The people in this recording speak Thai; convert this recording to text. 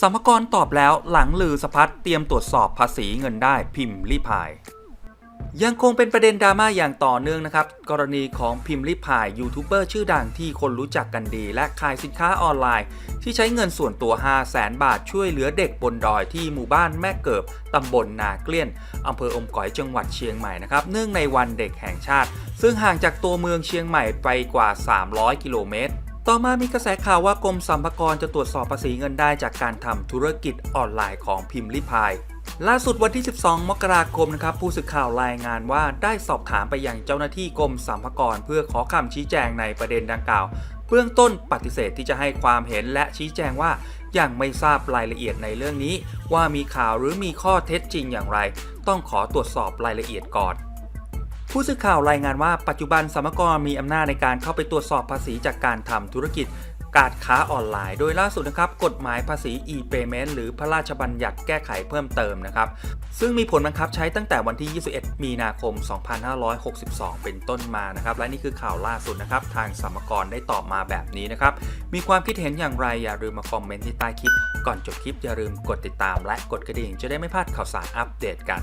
สมกรตอบแล้วหลังลือสะพัดเตรียมตรวจสอบภาษีเงินได้พิมพ์รีพาย ยังคงเป็นประเด็นดราม่าอย่างต่อเนื่องนะครับ กรณีของพิมพ์ริพายยูทูบเบอร์ชื่อดังที่คนรู้จักกันดี และขายสินค้าออนไลน์ ที่ใช้เงินส่วนตัว 5 0 0แสนบาทช่วยเหลือเด็กบนดอยที่หมู่บ้านแม่เกิบตำบลนาเกลี้ยนอำเภออมก๋อยจังหวัดเชียงใหม่นะครับเนื่องในวันเด็กแห่งชาติ ซึ่งห่างจากตัวเมืองเชียงใหม่ไปกว่า 300 กิโลเมตร ต่อมามีกระแสข่าวว่ากรมสรรพากรจะตรวจสอบภาษีเงินได้จากการทำธุรกิจออนไลน์ของพิมพ์ริพายล่าสุดวันที่ 12 มกราคมนะครับผู้สื่อข่าวรายงานว่าได้สอบถามไปยังเจ้าหน้าที่กรมสรรพากรเพื่อขอคำชี้แจงในประเด็นดังกล่าว เบื้องต้นปฏิเสธที่จะให้ความเห็นและชี้แจงว่ายังไม่ทราบรายละเอียดในเรื่องนี้ ว่ามีข่าวหรือมีข้อเท็จจริงอย่างไร ต้องขอตรวจสอบรายละเอียดก่อน ผู้สื่อข่าวรายงานว่าปัจจุบันสรรกรมีอำนาจในการเข้าไปตรวจสอบภาษีจากการทำธุรกิจการค้าออนไลน์ โดยล่าสุดนะครับกฎหมายภาษี e-payment หรือพระราชบัญญัติแก้ไขเพิ่มเติมนะครับ ซึ่งมีผลบังคับใช้ตั้งแต่วันที่ 21 มีนาคม 2562 เป็นต้นมานะครับ และนี่คือข่าวล่าสุดนะครับ ทางสรรกรได้ตอบมาแบบนี้นะครับ มีความคิดเห็นอย่างไรอย่าลืมมาคอมเมนต์ที่ใต้คลิป ก่อนจบคลิปอย่าลืมกดติดตาม และกดกระดิ่งจะได้ไม่พลาดข่าวสารอัปเดตกัน